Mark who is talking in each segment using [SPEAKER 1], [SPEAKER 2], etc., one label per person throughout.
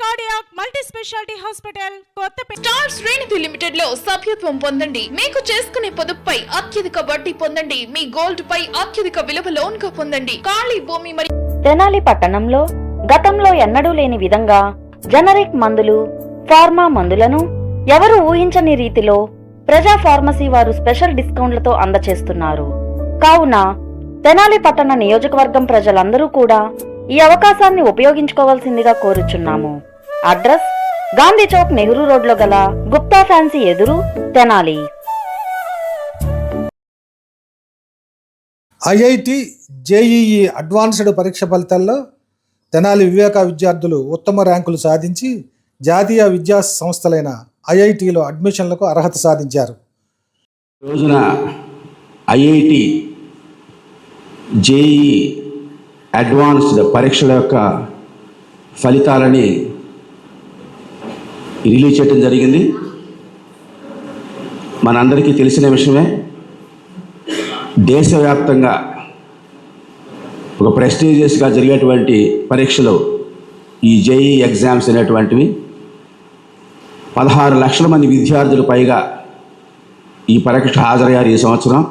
[SPEAKER 1] Cardiac multi speciality hospital Kothapeta
[SPEAKER 2] star శ్రేణిధి లిమిటెడ్లో సభ్యత్వం పొందండి. మీకు చేసుకునే పొదుపుపై అత్యధిక వడ్డీ పొందండి. మీ గోల్డ్ పై అత్యధిక విలువ లోన్గా పొందండి. ఖాళీ భూమి మరియు
[SPEAKER 3] తెనాలి పట్టణంలో గతంలో ఎన్నడూ లేని విధంగా జనరిక్ మందులు ఫార్మా మందులను ఎవరు ఊహించని రీతిలో ప్రజా ఫార్మసీ వారు స్పెషల్ డిస్కౌంట్లతో అందచేస్తున్నారు. కావున తెనాలి పట్టణ నియోజకవర్గం ప్రజలందరూ కూడా ఈ అవకాశాన్ని ఉపయోగించుకోవాల్సిందిగా కోరుచున్నాము. అడ్రస్ గాంధీ చౌక్ నెహ్రూ రోడ్లో గల గుప్తా ఫ్యాన్సీ ఎదురు తెనాలి.
[SPEAKER 4] ఐఐటి జేఈఈ అడ్వాన్స్డ్ పరీక్ష ఫలితాల్లో తెనాలి వివేక విద్యార్థులు ఉత్తమ ర్యాంకులు సాధించి జాతీయ విద్యా సంస్థలైన ఐఐటిలో అడ్మిషన్లకు అర్హత సాధించారు.
[SPEAKER 5] రోజున ఐఐటి జేఈ అడ్వాన్స్డ్ పరీక్షల యొక్క ఫలితాలని రిలీజ్ చేయడం జరిగింది. మనందరికీ తెలిసిన విషయమే దేశవ్యాప్తంగా ఒక ప్రెస్టీజియస్గా జరిగేటువంటి పరీక్షలు ఈ జేఈ ఎగ్జామ్స్ అనేటువంటివి పదహారు లక్షల మంది విద్యార్థులు పైగా ఈ పరీక్ష హాజరయ్యారు ఈ సంవత్సరం.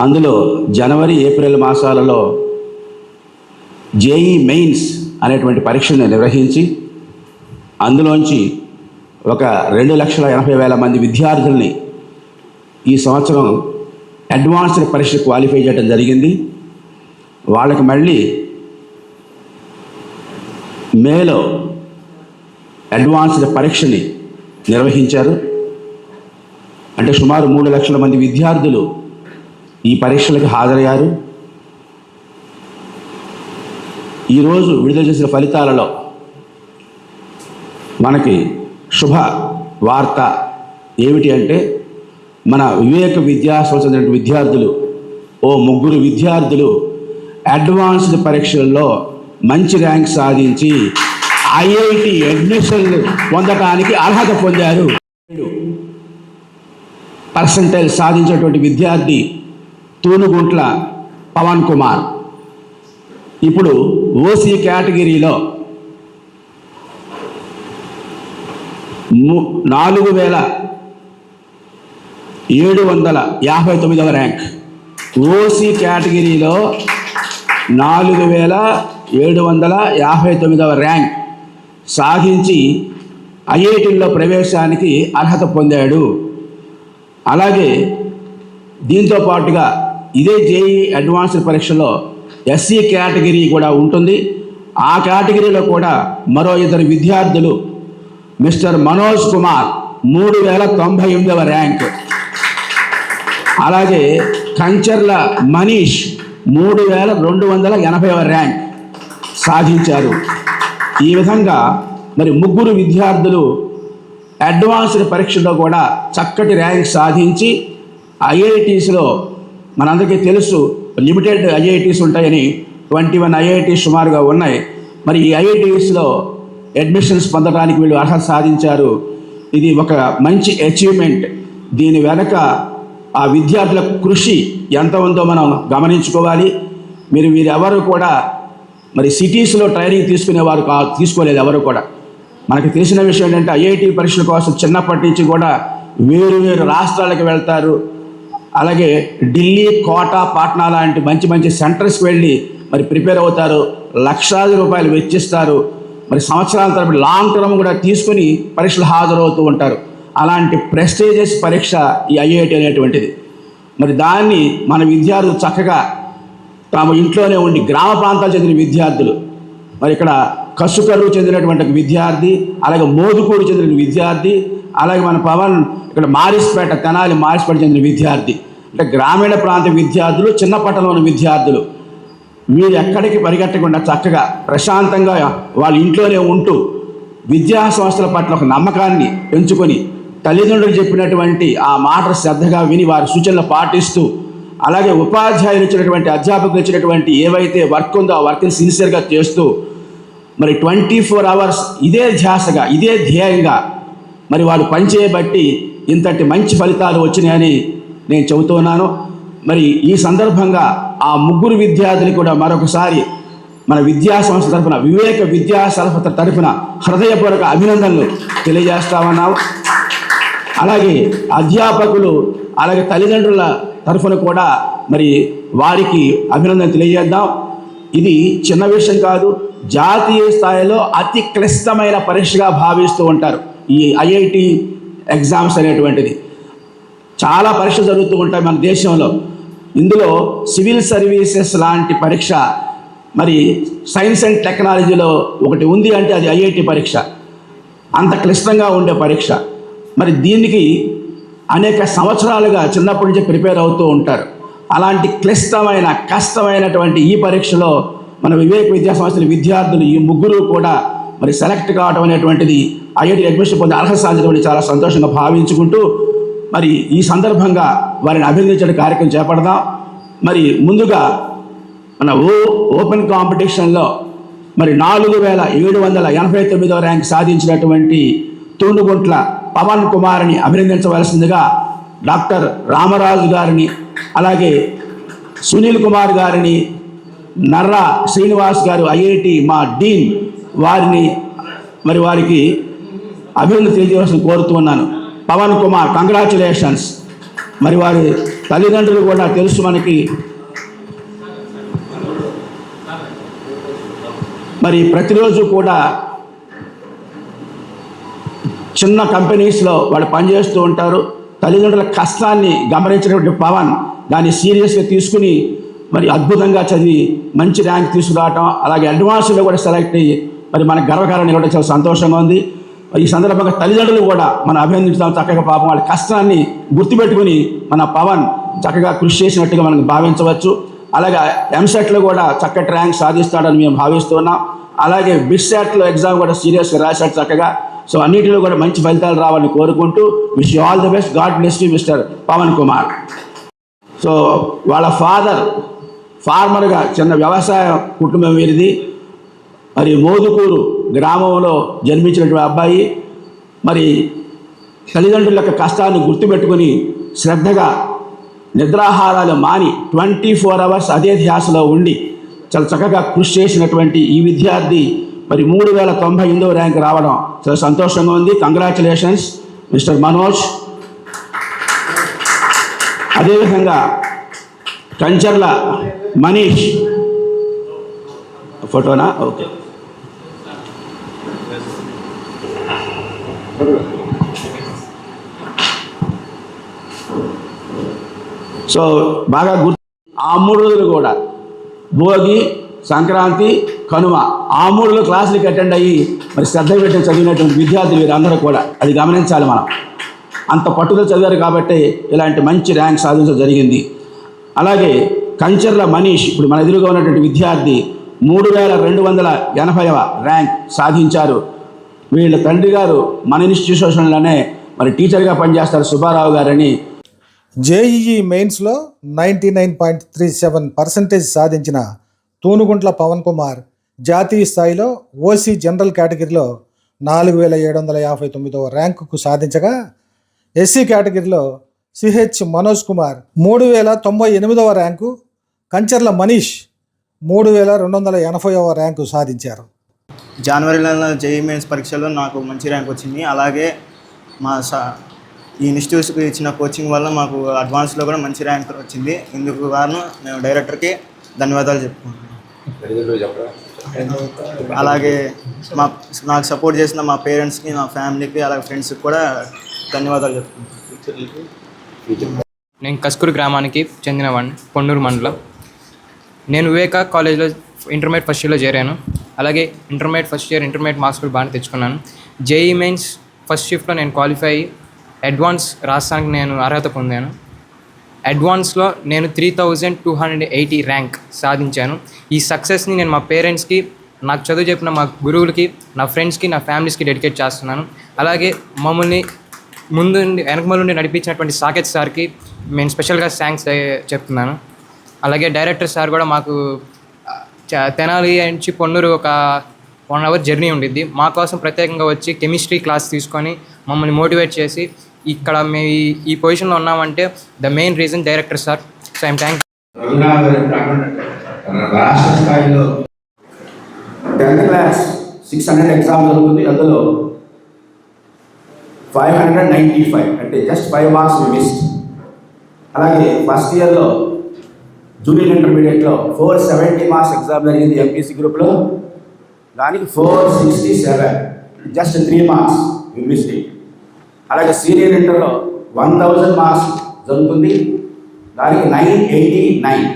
[SPEAKER 5] అందులో జనవరి ఏప్రిల్ మాసాలలో జేఈ మెయిన్స్ అనేటువంటి పరీక్షను నిర్వహించి అందులోంచి ఒక రెండు లక్షల ఎనభై వేల మంది విద్యార్థుల్ని ఈ సంవత్సరం అడ్వాన్స్డ్ పరీక్ష క్వాలిఫై చేయడం జరిగింది. వాళ్ళకి మళ్ళీ మేలో అడ్వాన్స్డ్ పరీక్షని నిర్వహించారు. అంటే సుమారు మూడు లక్షల మంది విద్యార్థులు ఈ పరీక్షలకు హాజరయ్యారు. ఈరోజు విడుదల చేసిన ఫలితాలలో మనకి శుభ వార్త ఏమిటి అంటే మన వివేక విద్యా సంస్థ విద్యార్థులు ఓ ముగ్గురు విద్యార్థులు అడ్వాన్స్డ్ పరీక్షల్లో మంచి ర్యాంక్ సాధించి ఐఐటి అడ్మిషన్లు పొందటానికి అర్హత పొందారు. పర్సంటైల్ సాధించినటువంటి విద్యార్థి తూనుగుంట్ల పవన్ కుమార్. ఇప్పుడు ఓసీ కేటగిరీలో నాలుగు వేల ఏడు వందల యాభై తొమ్మిదవ ర్యాంక్. ఓసీ కేటగిరీలో నాలుగు వేల ఏడు వందల యాభై తొమ్మిదవ ర్యాంక్ సాధించి ఐఐటీల్లో ప్రవేశానికి అర్హత పొందాడు. అలాగే దీంతో పాటుగా ఇదే జేఈ అడ్వాన్స్డ్ పరీక్షలో ఎస్సీ కేటగిరీ కూడా ఉంటుంది. ఆ కేటగిరీలో కూడా మరో ఇద్దరు విద్యార్థులు మిస్టర్ మనోజ్ కుమార్ మూడు వేల తొంభై ఎనిమిదవ ర్యాంక్. అలాగే కంచర్ల మనీష్ మూడు వేల రెండు వందల ఎనభైవ ర్యాంక్ సాధించారు. ఈ విధంగా మరి ముగ్గురు విద్యార్థులు అడ్వాన్స్డ్ పరీక్షలో కూడా చక్కటి ర్యాంక్ సాధించి ఐఐటీస్లో మనందరికీ తెలుసు లిమిటెడ్ ఐఐటీస్ ఉంటాయని ట్వంటీ వన్ ఐఐటీస్ సుమారుగా ఉన్నాయి. మరి ఈ ఐఐటీస్లో అడ్మిషన్స్ పొందడానికి వీళ్ళు అర్హత సాధించారు. ఇది ఒక మంచి అచీవ్మెంట్ దీని వెనక ఆ విద్యార్థుల కృషి ఎంత ఉందో మనం గమనించుకోవాలి. మీరు వీరెవరు కూడా మరి సిటీస్లో ట్రైనింగ్ తీసుకునేవారు కా తీసుకోలేదు ఎవరు కూడా. మనకు తెలిసిన విషయం ఏంటంటే ఐఐటి పరీక్షల కోసం చిన్నప్పటి నుంచి కూడా వేరు వేరు రాష్ట్రాలకు వెళ్తారు. అలాగే ఢిల్లీ కోట పాట్నా లాంటి మంచి మంచి సెంటర్స్కి వెళ్ళి మరి ప్రిపేర్ అవుతారు. లక్షలాది రూపాయలు వెచ్చిస్తారు. మరి సంవత్సరాల తరపు లాంగ్ టర్మ్ కూడా తీసుకుని పరీక్షలు హాజరవుతూ ఉంటారు. అలాంటి ప్రెస్టీజియస్ పరీక్ష ఈ ఐఐటి అనేటువంటిది. మరి దాన్ని మన విద్యార్థులు చక్కగా తాము ఇంట్లోనే ఉండి గ్రామ ప్రాంతాలు చెందిన విద్యార్థులు మరి ఇక్కడ కసుకర్రు చెందినటువంటి విద్యార్థి అలాగే మోదుకూరు చెందిన విద్యార్థి అలాగే మన పవన్ ఇక్కడ మారిస్పేట తెనాలి మారిస్పేట చెందిన విద్యార్థి. గ్రామీణ ప్రాంత విద్యార్థులు చిన్న పట్టణంలో విద్యార్థులు మీరు ఎక్కడికి పరిగెట్టకుండా చక్కగా ప్రశాంతంగా వాళ్ళ ఇంట్లోనే ఉంటూ విద్యా సంస్థల పట్ల ఒక నమ్మకాన్ని పెంచుకొని తల్లిదండ్రులు చెప్పినటువంటి ఆ మాట శ్రద్ధగా విని వారి సూచనలు పాటిస్తూ అలాగే ఉపాధ్యాయులు ఇచ్చినటువంటి అధ్యాపకులు ఇచ్చినటువంటి ఏవైతే వర్క్ ఉందో ఆ వర్క్ని సిన్సియర్గా చేస్తూ మరి ట్వంటీ ఫోర్ అవర్స్ ఇదే ధ్యాసగా ఇదే ధ్యేయంగా మరి వాళ్ళు పనిచేయబట్టి ఇంతటి మంచి ఫలితాలు వచ్చినాయని నేను చెబుతున్నాను. మరి ఈ సందర్భంగా ఆ ముగ్గురు విద్యార్థులు కూడా మరొకసారి మన విద్యా సంస్థ తరఫున వివేక విద్యా సంస్థ తరఫున హృదయపూర్వక అభినందనలు తెలియజేస్తామన్నాం అలాగే అధ్యాపకులు అలాగే తల్లిదండ్రుల తరఫున కూడా మరి వారికి అభినందన తెలియజేద్దాం. ఇది చిన్న విషయం కాదు జాతీయ స్థాయిలో అతి క్లిష్టమైన పరీక్షగా భావిస్తూ ఉంటారు ఈ ఐఐటి ఎగ్జామ్స్ అనేటువంటిది. చాలా పరీక్షలు జరుగుతూ ఉంటాయి మన దేశంలో. ఇందులో సివిల్ సర్వీసెస్ లాంటి పరీక్ష మరి సైన్స్ అండ్ టెక్నాలజీలో ఒకటి ఉంది అంటే అది ఐఐటి పరీక్ష. అంత క్లిష్టంగా ఉండే పరీక్ష. మరి దీనికి అనేక సంవత్సరాలుగా చిన్నప్పటి నుంచి ప్రిపేర్ అవుతూ ఉంటారు. అలాంటి క్లిష్టమైన కష్టమైనటువంటి ఈ పరీక్షలో మన వివేక విద్యా సంస్థల విద్యార్థులు ఈ ముగ్గురు కూడా మరి సెలెక్ట్ కావడం అనేటువంటిది ఐఐటి అడ్మిషన్ పొందే అర్హత సాధించడం చాలా సంతోషంగా భావించుకుంటూ మరి ఈ సందర్భంగా వారిని అభినందించడం కార్యక్రమం చేపడదాం. మరి ముందుగా మన ఓ ఓపెన్ కాంపిటీషన్లో మరి నాలుగు వేల ఏడు వందల ఎనభై తొమ్మిదవ ర్యాంక్ సాధించినటువంటి తుండుగుంట్ల పవన్ కుమార్ని అభినందించవలసిందిగా డాక్టర్ రామరాజు గారిని అలాగే సునీల్ కుమార్ గారిని నర్రా శ్రీనివాస్ గారు ఐఐటి మా డీన్ వారిని మరి వారికి అభివృద్ధి తెలియజేయాల్సిన కోరుతున్నాను పవన్ కుమార్ కంగ్రాచులేషన్స్ మరి వారి తల్లిదండ్రులు కూడా తెలుసు మనకి. మరి ప్రతిరోజు కూడా చిన్న కంపెనీస్లో వాళ్ళు పనిచేస్తూ ఉంటారు. తల్లిదండ్రుల కష్టాన్ని గమనించినటువంటి పవన్ దాన్ని సీరియస్గా తీసుకుని మరి అద్భుతంగా చదివి మంచి ర్యాంక్ తీసుకురావటం అలాగే అడ్వాన్స్లో కూడా సెలెక్ట్ అయ్యి మరి మనకు గర్వకారణం కూడా చాలా సంతోషంగా ఉంది. ఈ సందర్భంగా తల్లిదండ్రులు కూడా మనం అభినందించడం చక్కగా పాపం వాళ్ళ కష్టాన్ని గుర్తుపెట్టుకుని మన పవన్ చక్కగా కృషి చేసినట్టుగా మనం భావించవచ్చు. అలాగే ఎంసెట్లో కూడా చక్కటి ర్యాంక్ సాధిస్తాడని మేము భావిస్తున్నాం అలాగే బిట్సెట్లో ఎగ్జామ్ కూడా సీరియస్గా రాశాడు చక్కగా. సో అన్నిటిలో కూడా మంచి ఫలితాలు రావాలని కోరుకుంటూ wish all the best God bless you Mister Pavan Kumar. So వాళ్ళ ఫాదర్ ఫార్మర్గా చిన్న వ్యవసాయ కుటుంబం వీరిది. మరి మోదుకూరు గ్రామంలో జన్మించినటువంటి అబ్బాయి మరి తల్లిదండ్రుల యొక్క కష్టాన్ని గుర్తుపెట్టుకుని శ్రద్ధగా నిద్రాహారాలు మాని ట్వంటీ ఫోర్ అవర్స్ అదే ధ్యాసలో ఉండి చాలా చక్కగా కృషి చేసినటువంటి ఈ విద్యార్థి మరి మూడు వేల తొంభై ఎనిమిదవ ర్యాంక్ రావడం చాలా సంతోషంగా ఉంది. కంగ్రాచులేషన్స్ మిస్టర్ మనోజ్ అదేవిధంగా కంచర్ల మనీష్. ఫోటోనా? ఓకే. సో బాగా గుర్తు ఆ మూడు రోజులు కూడా భోగి సంక్రాంతి కనుమ ఆ మూడు క్లాసులకి అటెండ్ అయ్యి మరి శ్రద్ధ పెట్టి చదివినటువంటి విద్యార్థులు వీరందరూ కూడా అది గమనించాలి మనం. అంత పట్టుదల చదివారు కాబట్టి ఇలాంటి మంచి ర్యాంక్ సాధించడం జరిగింది. అలాగే కంచర్ల మనీష్ ఇప్పుడు మన ఎదురుగా ఉన్నటువంటి విద్యార్థి మూడు వేల రెండు వందల ఎనభైవ ర్యాంక్ సాధించారు. వీళ్ళ తండ్రి గారు మన ఇన్స్టిట్యూషన్లోనే మరి టీచర్గా పనిచేస్తారు సుబ్బారావు గారని.
[SPEAKER 4] జేఈఈ మెయిన్స్లో ninety nine point three seven percentage సాధించిన తూనుగుంట్ల పవన్ కుమార్ జాతీయ స్థాయిలో ఓసీ జనరల్ కేటగిరీలో నాలుగు వేల ఏడు వందల యాభై తొమ్మిదవ ర్యాంకుకు సాధించగా ఎస్సీ కేటగిరీలో సిహెచ్ మనోజ్ కుమార్ మూడు వేల తొంభై ఎనిమిదవ ర్యాంకు కంచర్ల మనీష్ మూడు వేల రెండు వందల ఎనభైవ ర్యాంకు సాధించారు.
[SPEAKER 6] జనవరి నెలలో జేఈ మెయిన్స్ పరీక్షలో నాకు మంచి ర్యాంక్ వచ్చింది. అలాగే మా సా ఈ ఇన్స్టిట్యూట్స్కి ఇచ్చిన కోచింగ్ వల్ల మాకు అడ్వాన్స్లో కూడా మంచి ర్యాంక్ వచ్చింది. ఇందుకు కారణం మేము డైరెక్టర్కి ధన్యవాదాలు చెప్పుకుంటున్నాం. అలాగే మా నాకు సపోర్ట్ చేసిన మా పేరెంట్స్కి మా ఫ్యామిలీకి అలాగే ఫ్రెండ్స్కి కూడా ధన్యవాదాలు చెప్పుకుంటున్నాను
[SPEAKER 7] నేను కస్కూరు గ్రామానికి చెందినవాడిని పొన్నూరు మండలం. నేను వివేక కాలేజ్లో ఇంటర్మీడియట్ ఫస్ట్ ఇయర్లో చేరాను. అలాగే intermediate first year intermediate marks కూడా బాగానే తెచ్చుకున్నాను. జేఈ మెయిన్స్ ఫస్ట్ షిఫ్ట్లో నేను క్వాలిఫై అయ్యి అడ్వాన్స్ రాష్ట్రానికి నేను అర్హత పొందాను. అడ్వాన్స్లో నేను three thousand two hundred eighty rank సాధించాను. ఈ సక్సెస్ని నేను మా పేరెంట్స్కి నాకు చదువు చెప్పిన మా గురువులకి నా ఫ్రెండ్స్కి నా ఫ్యామిలీస్కి డెడికేట్ చేస్తున్నాను. అలాగే మమ్మల్ని ముందు వెనకమల నుండి నడిపించినటువంటి సాకేత్ సార్కి నేను స్పెషల్గా థ్యాంక్స్ చెప్తున్నాను. అలాగే డైరెక్టర్ సార్ కూడా మాకు తెనాలి నుంచి పొన్నూరు ఒక వన్ అవర్ జర్నీ ఉండిద్ది. మా కోసం ప్రత్యేకంగా వచ్చి కెమిస్ట్రీ క్లాస్ తీసుకొని మమ్మల్ని మోటివేట్ చేసి ఇక్కడ మేము ఈ- పొజిషన్లో ఉన్నామంటే the main reason director sir so I'm thank
[SPEAKER 5] రాష్ట్ర స్థాయిలో tenth class six hundred exam జరుగుతుంది. అందులో ఫైవ్ హండ్రెడ్ నైంటీ ఫైవ్ అంటే జస్ట్ ఫైవ్ మార్క్స్ మిస్ అలాగే ఫస్ట్ ఇయర్లో జూనియర్ ఇంటర్మీడియట్లో ఫోర్ సెవెంటీ మార్క్స్ ఎగ్జామ్ జరిగింది ఎంపీసీ గ్రూప్లో దానికి four sixty seven just three marks university అలాగే సీనియర్ ఇంటర్లో వన్ థౌజండ్ మార్క్స్ జరుగుతుంది. దానికి నైన్ ఎయిటీ నైన్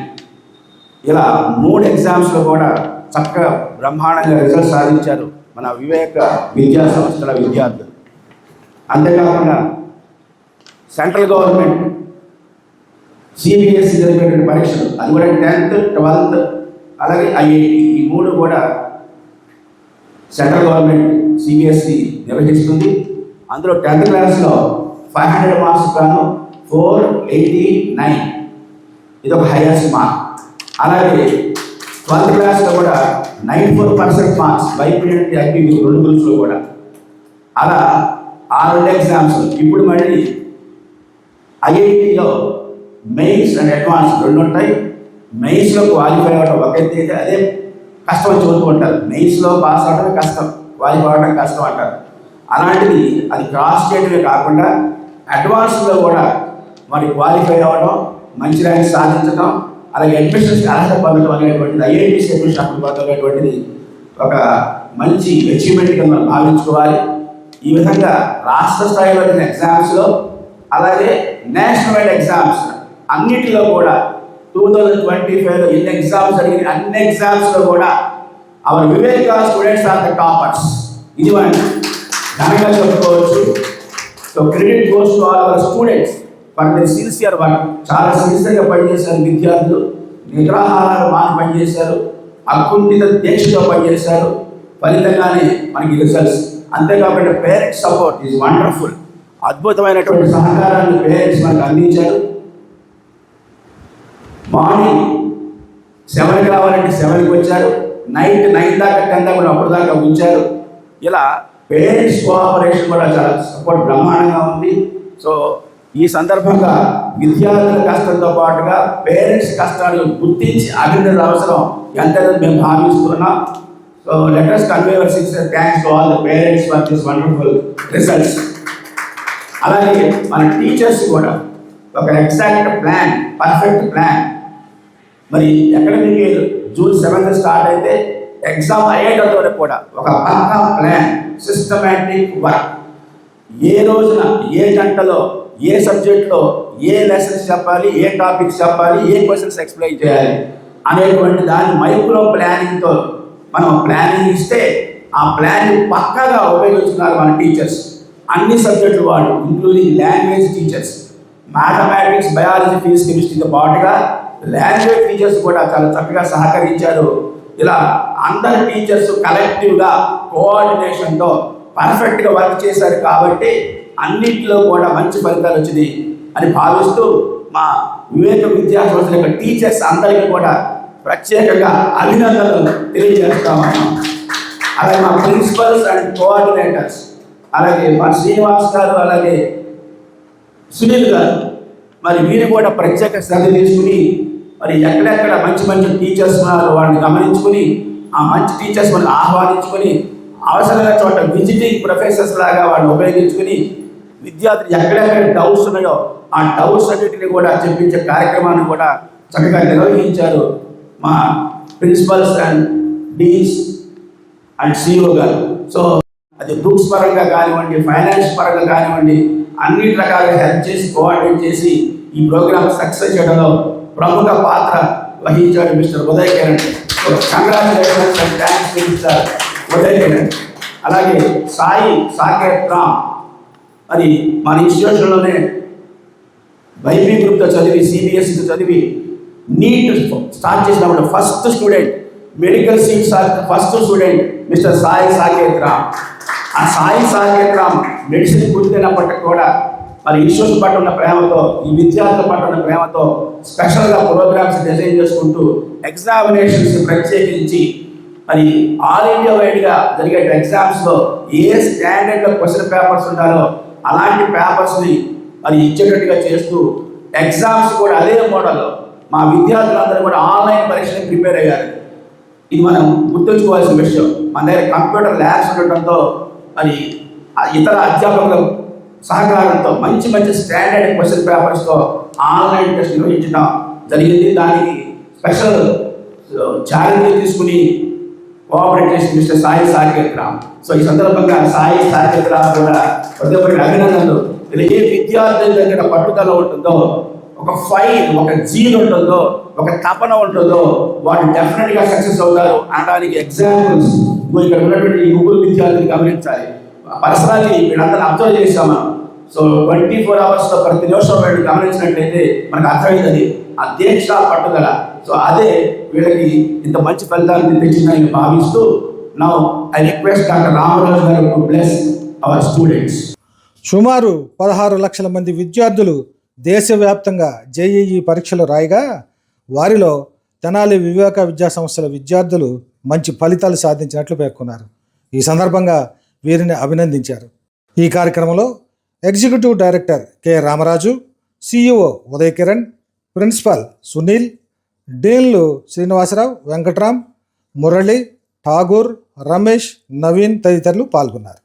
[SPEAKER 5] ఇలా మూడు ఎగ్జామ్స్లో కూడా చక్కగా బ్రహ్మాండంగా రిజల్ట్ సాధించారు మన వివేక విద్యా సంస్థల విద్యార్థులు. అంతేకాకుండా సెంట్రల్ గవర్నమెంట్ సిబిఎస్ఈ జరిపేటువంటి పరీక్షలు. అది కూడా టెన్త్ ట్వెల్త్ అలాగే ఐఐటి ఈ మూడు కూడా సెంట్రల్ గవర్నమెంట్ సిబిఎస్ఈ నిర్వహిస్తుంది. అందులో టెన్త్ క్లాస్లో ఫైవ్ హండ్రెడ్ మార్క్స్ గాను ఫోర్ ఎయిటీ నైన్ ఇది ఒక హైయెస్ట్ మార్క్ అలాగే ట్వెల్త్ క్లాస్లో కూడా నైన్ ఫోర్ పర్సెంట్ మార్క్స్ బైపీఎంటీ ఐపీ రెండు గ్రూప్స్లో కూడా. అలా ఆ రెండు ఎగ్జామ్స్ ఇప్పుడు మళ్ళీ ఐఐటిలో మెయిన్స్ అండ్ అడ్వాన్స్ రెండు ఉంటాయి. మెయిన్స్లో క్వాలిఫై అవ్వడం ఒక అయితే అదే కష్టం చదువుతూ ఉంటారు. మెయిన్స్లో పాస్ అవ్వడం కష్టం క్వాలిఫై అవ్వడం కష్టం అంటారు. అలాంటిది అది క్రాస్ చేయడమే కాకుండా అడ్వాన్స్లో కూడా మరి క్వాలిఫై అవ్వడం మంచి ర్యాంక్ సాధించడం అలాగే అడ్మిషన్స్ అర్హత పొందడం అనేటువంటిది ఐఐటి అడ్మిషన్ అప్పుడు పొందడం అనేటువంటిది ఒక మంచి అచీవ్మెంట్ మనం భావించుకోవాలి. ఈ విధంగా రాష్ట్ర స్థాయిలో జరిగిన ఎగ్జామ్స్లో అలాగే నేషనల్ వైడ్ ఎగ్జామ్స్ అన్నిటిలో కూడా టూ థౌజండ్ ట్వంటీ ఫైవ్లో ఎన్ని ఎగ్జామ్స్ జరిగిన అన్ని ఎగ్జామ్స్లో కూడా our Viveka students are the toppers ఇది మనం ఘనంగా చెప్పుకోవచ్చు. So credit goes to all our students for the sincere work చాలా సిన్సియర్గా పనిచేశారు విద్యార్థులు. నిద్రాహారాలు బాగా పనిచేశారు. అకుంఠిత దీక్షతో పనిచేశారు. ఫలితంగానే మనకి రిజల్ట్స్ అంతేకాకుండా పేరెంట్స్ సపోర్ట్ ఈజ్ వండర్ఫుల్ అద్భుతమైనటువంటి సహకారాన్ని పేరెంట్స్ మనకు అందించారు. మార్నింగ్ సెవెన్కి రావాలంటే సెవెన్కి వచ్చారు. నైట్ నైన్ దాకా టెన్ దాకా అప్పుడు దాకా ఉంచారు. ఇలా పేరెంట్స్ కోఆపరేషన్ కూడా చాలా సపోర్ట్ బ్రహ్మాండంగా ఉంది. సో ఈ సందర్భంగా విద్యార్థుల కష్టంతో పాటుగా పేరెంట్స్ కష్టాలను గుర్తించి అభినందన అవసరం ఎంత మేము భావిస్తున్నాం. So letters convey six thanks to all the parents for this wonderful results అలాగే మన టీచర్స్ కూడా ఒక ఎగ్జాక్ట్ ప్లాన్ పర్ఫెక్ట్ ప్లాన్ మరి academic year June seventh start అయితే ఎగ్జామ్ అయ్యేటప్పుడు కూడా ఒక పక్కా ప్లాన్ సిస్టమేటిక్ వర్క్ ఏ రోజున ఏ గంటలో ఏ సబ్జెక్ట్లో ఏ లెసన్స్ చెప్పాలి ఏ టాపిక్స్ చెప్పాలి ఏ క్వశ్చన్స్ ఎక్స్ప్లెయిన్ చేయాలి అనేటువంటి దాని మైక్రో ప్లానింగ్తో మనం ప్లానింగ్ ఇస్తే ఆ ప్లాన్ పక్కగా ఉపయోగిస్తున్నారు మన టీచర్స్ అన్ని సబ్జెక్టులు వాళ్ళు including language teachers mathematics biology physics కెమిస్ట్రీతో పాటుగా లాంగ్వేజ్ టీచర్స్ కూడా చాలా చక్కగా సహకరించారు. ఇలా అందరి టీచర్స్ కలెక్టివ్గా కోఆర్డినేషన్తో పర్ఫెక్ట్గా వర్క్ చేశారు కాబట్టి అన్నింటిలో కూడా మంచి ఫలితాలు వచ్చింది అని భావిస్తూ మా వివేక విద్యా యొక్క టీచర్స్ అందరికీ కూడా ప్రత్యేకంగా అభినందనలు తెలియజేస్తామన్నాం అలాగే మా ప్రిన్సిపల్స్ అండ్ కోఆర్డినేటర్స్ అలాగే మా శ్రీనివాస్ గారు అలాగే సునీల్ గారు మరి మీరు కూడా ప్రత్యేక శ్రద్ధ తీసుకుని మరి ఎక్కడెక్కడ మంచి మంచి టీచర్స్ ఉన్నారు వాళ్ళని గమనించుకుని ఆ మంచి టీచర్స్ మనం ఆహ్వానించుకొని అవసరమైన చోట విజిటింగ్ ప్రొఫెసర్స్ లాగా వాడిని ఉపయోగించుకుని విద్యార్థులు ఎక్కడెక్కడ డౌట్స్ ఉన్నాయో ఆ డౌట్స్ అన్నిటిని కూడా చెప్పించే కార్యక్రమాన్ని కూడా చక్కగా నిర్వహించారు మా principals and deans and CEO గారు. సో అది బుక్స్ పరంగా కానివ్వండి ఫైనాన్స్ పరంగా కానివ్వండి అన్ని రకాలుగా హెల్ప్ చేసి కోఆర్డినేట్ చేసి ఈ ప్రోగ్రామ్ సక్సెస్ చేయడంలో ప్రముఖ పాత్ర వహించాడు Mister Uday Kiran. Congratulations and thanks Mister Uday Kiran. అలాగే సాయి సాకేత్ రామ్. మరి మన ఇన్స్టిట్యూషన్లోనే బైపీ గ్రూప్తో చదివి సిబిఎస్ఈతో చదివి నీట్ స్టార్ట్ చేసినప్పుడు first student medical seat first student Mister Sai Saketh Ram. ఆ సాయి సాకేత్ రామ్ మెడిసిన్ పూర్తయినప్పటికి కూడా మరి ఇన్స్టిట్యూషన్ పట్ల ఉన్న ప్రేమతో ఈ విద్యార్థుల పట్ల ఉన్న ప్రేమతో స్పెషల్గా ప్రోగ్రామ్స్ డిజైన్ చేసుకుంటూ ఎగ్జామినేషన్స్ ప్రత్యేకించి మరి ఆల్ ఇండియా వైడ్గా జరిగే ఎగ్జామ్స్లో ఏ స్టాండర్డ్లో క్వశ్చన్ పేపర్స్ ఉంటారో అలాంటి పేపర్స్ని మరి ఇచ్చేటట్టుగా చేస్తూ ఎగ్జామ్స్ కూడా అదే మోడల్లో మా విద్యార్థులందరూ కూడా ఆన్లైన్ పరీక్షలు ప్రిపేర్ అయ్యారు. ఇది మనం గుర్తుంచుకోవాల్సిన విషయం. మన దగ్గర కంప్యూటర్ ల్యాబ్స్ ఉండటంతో మరి ఇతర అధ్యాపకులు సహకారంతో మంచి మంచి స్టాండర్డ్ క్వశ్చన్ పేపర్స్తో ఆన్లైన్ టెస్ట్ నిర్వహించడం జరిగింది. దానికి స్పెషల్ ఛాలెంజ్ తీసుకుని కోఆపరేట్ చేసిన మిస్టర్ సాయి సాకేత్ సో ఈ సందర్భంగా సాయి సాకేత్ కూడా ప్రతి ఒక్కరికి అభినందనలు ఏ విద్యార్థుల దగ్గర పట్టుదల ఉంటుందో ఒక ఫైల్ ఒక జీల్ ఉంటుందో ఒక తపన ఉంటుందో వాళ్ళు డెఫినెట్గా సక్సెస్ అవుతారు అనడానికి ఎగ్జాంపుల్స్ ఇక్కడ ఉన్నటువంటి ఈ ముగ్గురు విద్యార్థులు గమనించాలి. పర్సనల్లీ వీళ్ళందరూ అబ్జర్వ్ చేశాం మనం సో ట్వంటీ ఫోర్ అవర్స్లో ప్రతి నిమిషం వీళ్ళు గమనించినట్లయితే మనకు అర్థమైంది ఆ దీక్ష పట్టుదల. సో అదే వీళ్ళకి ఇంత మంచి ఫలితాలను తెచ్చిందని భావిస్తూ now I request doctor Ramaraju garu to bless our students
[SPEAKER 4] సుమారు పదహారు లక్షల మంది విద్యార్థులు దేశవ్యాప్తంగా జేఈఈ పరీక్షలు రాయగా వారిలో తెనాలి వివేక విద్యా సంస్థల విద్యార్థులు మంచి ఫలితాలు సాధించినట్లు పేర్కొన్నారు. ఈ సందర్భంగా వీరిని అభినందించారు. ఈ కార్యక్రమంలో executive director K Ramaraju CEO Uday Kiran principal Sunil డీన్లు Srinivasarao Venkatram Murali Thakur Ramesh Naveen తదితరులు పాల్గొన్నారు.